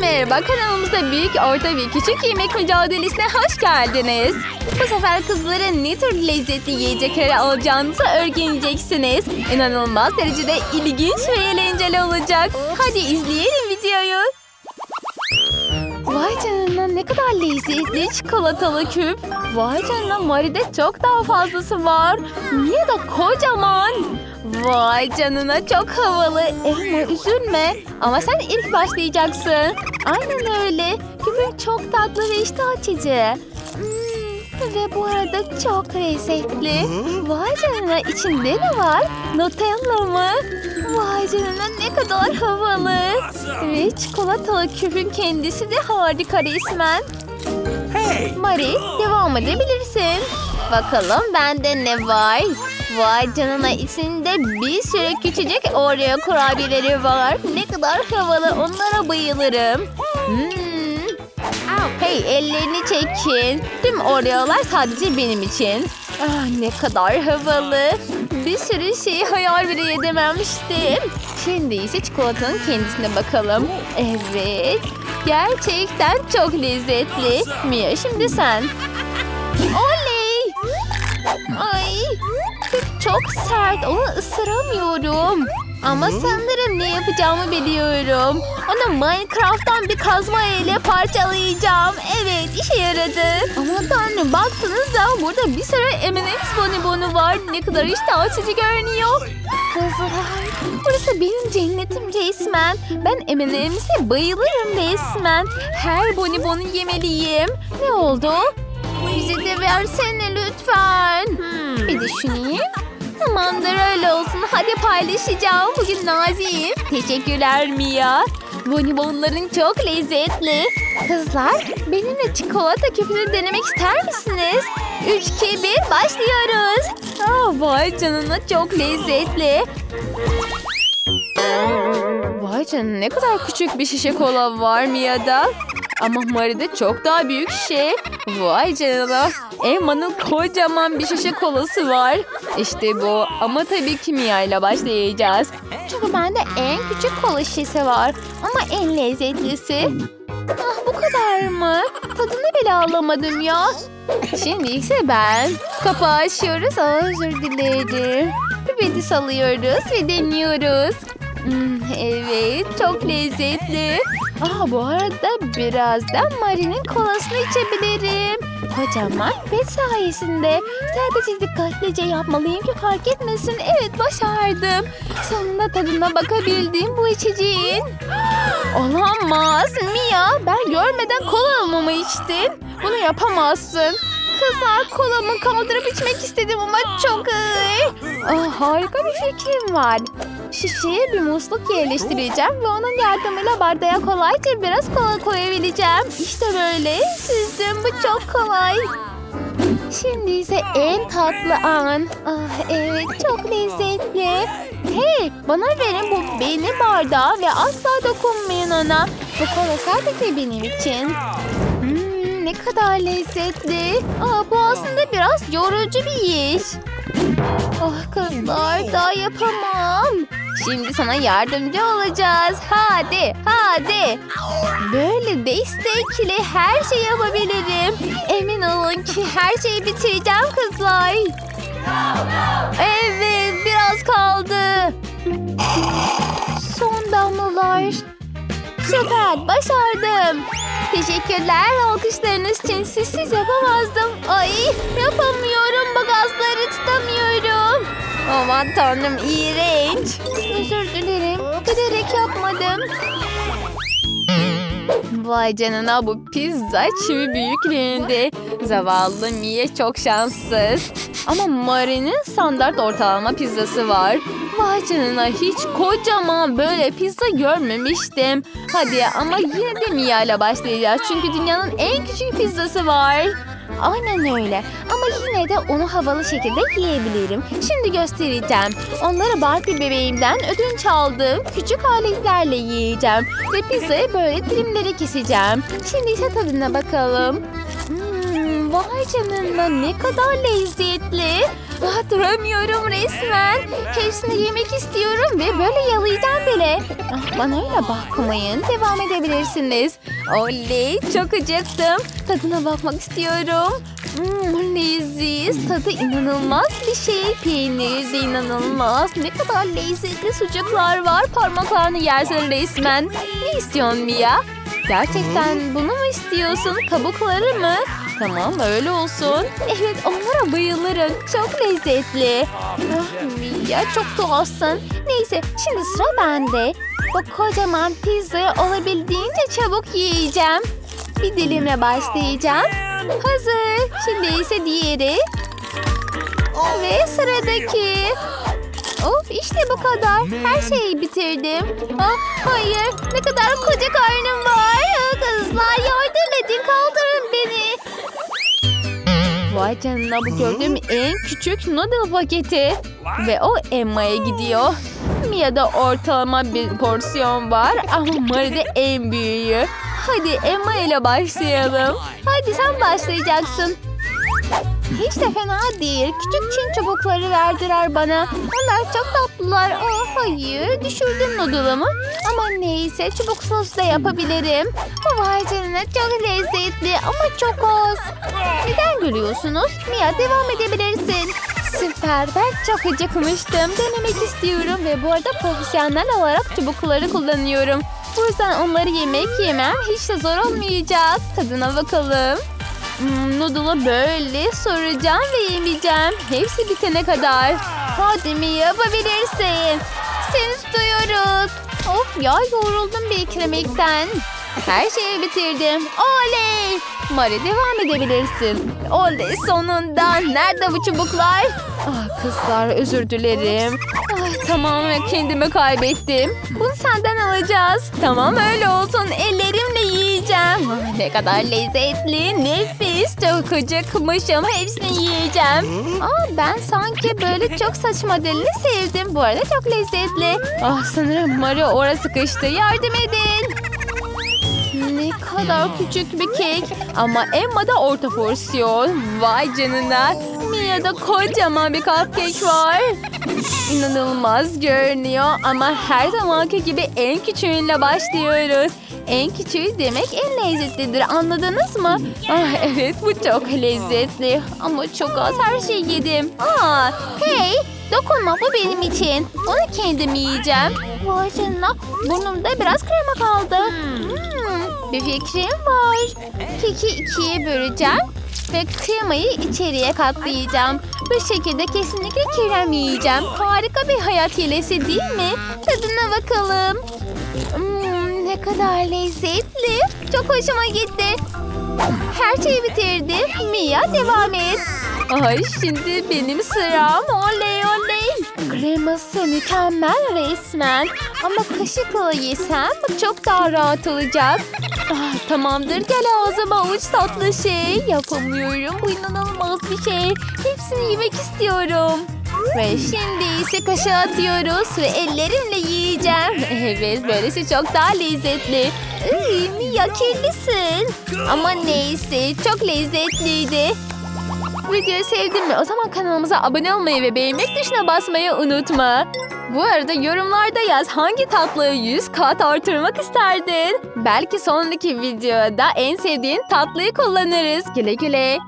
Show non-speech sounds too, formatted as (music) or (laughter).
merhaba kanalımıza büyük, orta ve küçük yemek mücadelesine hoş geldiniz. Bu sefer kızların ne tür lezzetli yiyecekleri alacağınızı öğreneceksiniz. İnanılmaz derecede ilginç ve eğlenceli olacak. Hadi izleyelim videoyu. Vay canına ne kadar lezzetli çikolatalı küp. Vay canına Mari'de çok daha fazlası var. Niye de kocaman. Vay canına çok havalı. Elma üzülme. Ama sen ilk başlayacaksın. Aynen öyle. Küpün çok tatlı ve iştah açıcı. Hmm, ve bu arada çok lezzetli. Vay canına içinde ne var? Nutella mı? Vay canına ne kadar havalı. Ve çikolatalı küpün kendisi de harika resmen. Mari devam edebilirsin. Bakalım bende ne var? Vay canına içinde bir sürü küçücük Oreo kurabiyeleri var. Ne kadar havalı onlara bayılırım. Hmm. Hey ellerini çekin. Tüm Oreo'lar sadece benim için. Ah, ne kadar havalı. Bir sürü şeyi hayal bile edememiştim. Şimdi ise çikolatanın kendisine bakalım. Evet. Gerçekten çok lezzetli. Mia şimdi sen. çok sert. Onu ısıramıyorum. Ama sanırım ne yapacağımı biliyorum. Onu Minecraft'tan bir kazma ile parçalayacağım. Evet işe yaradı. Aman tanrım baksanıza burada bir sürü M&M's bonibonu var. Ne kadar iştah açıcı görünüyor. Kızlar burası benim cennetim resmen. Ben M&M's'e bayılırım resmen. Her bonibonu yemeliyim. Ne oldu? Bize de versene lütfen. Bir düşüneyim. Tamamdır öyle olsun. Hadi paylaşacağım. Bugün naziyim. Teşekkürler Mia. Bonibonların çok lezzetli. Kızlar benimle çikolata küpünü denemek ister misiniz? 3, 2, 1 başlıyoruz. Aa, vay canına çok lezzetli. Vay canına ne kadar küçük bir şişe kola var Mia'da. Ama Mari'de çok daha büyük şişe. Vay canına. Emma'nın kocaman bir şişe kolası var. İşte bu. Ama tabii ki Mia ile başlayacağız. Çünkü bende en küçük kola şişesi var. Ama en lezzetlisi. Ah bu kadar mı? Tadını bile alamadım ya. Şimdi ise ben. Kapağı açıyoruz. Özür dilerim. Pipeti salıyoruz ve deniyoruz. Hmm, evet çok lezzetli. Aa, bu arada birazdan Mari'nin kolasını içebilirim. Kocaman pet sayesinde. Sadece dikkatlice yapmalıyım ki fark etmesin. Evet başardım. Sonunda tadına bakabildim bu içeceğin. Olamaz Mia. Ben görmeden kola mı içtin? Bunu yapamazsın. Kızlar kolamı kaldırıp içmek istedim ama çok ağır. Ah, harika bir fikrim var. Şişeye bir musluk yerleştireceğim ve onun yardımıyla bardağa kolayca biraz kola koyabileceğim. İşte böyle. Süzdüm bu çok kolay. Şimdi ise en tatlı an. Ah evet çok lezzetli. Hey bana verin bu benim bardağı ve asla dokunmayın ona. Bu kola sadece benim için. Ne kadar lezzetli. Aa, bu aslında biraz yorucu bir iş. Ah kızlar daha yapamam. Şimdi sana yardımcı olacağız. Hadi hadi. Böyle destekli her şeyi yapabilirim. Emin olun ki her şeyi bitireceğim kızlar. Evet biraz kaldı. Son damlalar. Süper başardım. Teşekkürler alkışlarınız için sizsiz yapamazdım. Ay yapamıyorum bagajları tutamıyorum. Aman tanrım iğrenç. Özür dilerim. Bilerek yapmadım. Vay canına bu pizza çivi büyüklüğünde. Zavallı Mie çok şanssız. Ama Mari'nin standart ortalama pizzası var. Vay canına hiç kocaman böyle pizza görmemiştim. Hadi ama yine de Mia ile başlayacağız. Çünkü dünyanın en küçük pizzası var. Aynen öyle. Ama yine de onu havalı şekilde yiyebilirim. Şimdi göstereceğim. Onları Barbie bebeğimden ödünç aldığım küçük aletlerle yiyeceğim. Ve pizzayı böyle dilimlere keseceğim. Şimdi ise tadına bakalım. Hmm, vay canına ne kadar lezzetli. Ah, duramıyorum resmen. Hepsini yemek istiyorum ve böyle yalayacağım bile. Ah, bana öyle bakmayın. Devam edebilirsiniz. Oley çok acıktım. Tadına bakmak istiyorum. Hmm, leziz. Tadı inanılmaz bir şey. Peynir inanılmaz. Ne kadar lezzetli sucuklar var. Parmaklarını yersin resmen. Ne istiyorsun Mia? Gerçekten bunu mu istiyorsun? Kabukları mı? Tamam öyle olsun. Evet onlara bayılırım. Çok lezzetli. Ah Mia çok tuhafsın. Neyse şimdi sıra bende. Bu kocaman pizzayı olabildiğince çabuk yiyeceğim. Bir dilimle başlayacağım. Hazır. Şimdi ise diğeri. Ve sıradaki. Of işte bu kadar. Her şeyi bitirdim. Ah, hayır ne kadar koca karnım var. Kızlar yardım edin kaldırın beni. Vay canına bu gördüğüm en küçük noodle paketi. Ve o Emma'ya gidiyor. Mia'da ortalama bir porsiyon var ama Mari'de en büyüğü. Hadi Emma ile başlayalım. Hadi sen başlayacaksın. Hiç de fena değil. Küçük çin çubukları verdiler bana. Onlar çok tatlılar. Aa, hayır, düşürdüm noodle'ımı. Ama neyse, çubuksuz da yapabilirim. Bu vay canına çok lezzetli ama çok az. Neden gülüyorsunuz? Mia devam edebilirsin. Süper, ben çok acıkmıştım. Denemek istiyorum ve bu arada profesyonel olarak çubukları kullanıyorum. Bu yüzden onları yemek yemem hiç de zor olmayacak. Tadına bakalım. Hmm, noodle'ı böyle soracağım ve yemeyeceğim. Hepsi bitene kadar. Hadi mi yapabilirsin? Seni tutuyoruz. Of ya yoruldum beklemekten. Her şeyi bitirdim. Oley! Mari devam edebilirsin. Oley sonunda. Nerede bu çubuklar? Ah kızlar özür dilerim. Ay tamamen kendimi kaybettim. Bunu senden alacağız. Tamam öyle olsun. Ellerimle yiyeceğim. Ay, (laughs) ne kadar lezzetli. Nefis. Çok acıkmışım. Hepsini yiyeceğim. Aa, ben sanki böyle çok saçma dilini sevdim. Bu arada çok lezzetli. Ah sanırım Mario orası sıkıştı. Yardım edin. Ne kadar küçük bir kek. Ama Emma'da orta porsiyon. Vay canına. Mia'da kocaman bir cupcake var. İnanılmaz görünüyor ama her zamanki gibi en küçüğünle başlıyoruz. En küçüğü demek en lezzetlidir anladınız mı? Ah evet bu çok lezzetli ama çok az her şeyi yedim. Aa, hey dokunma bu benim için. Onu kendim yiyeceğim. Vay canına burnumda biraz krema kaldı. Hmm, bir fikrim var. Keki ikiye böleceğim ve kremayı içeriye katlayacağım. Bu şekilde kesinlikle krem yiyeceğim. Harika bir hayat hilesi değil mi? Tadına bakalım. Hmm, ne kadar lezzetli. Çok hoşuma gitti. Her şeyi bitirdim. Mia devam et. Ay şimdi benim sıram. Oley oley. Kreması mükemmel resmen. Ama kaşıkla yesem çok daha rahat olacak. Ah, tamamdır gel ağzıma avuç tatlı şey. Yapamıyorum bu inanılmaz bir şey. Hepsini yemek istiyorum. Ve şimdi ise kaşığı atıyoruz ve ellerimle yiyeceğim. (laughs) Evet böylesi çok daha lezzetli. Iy, Mia kirlisin. Ama neyse çok lezzetliydi. Videoyu sevdin mi? O zaman kanalımıza abone olmayı ve beğenmek tuşuna basmayı unutma. Bu arada yorumlarda yaz hangi tatlıyı 100 kat artırmak isterdin? Belki sonraki videoda en sevdiğin tatlıyı kullanırız. Güle güle.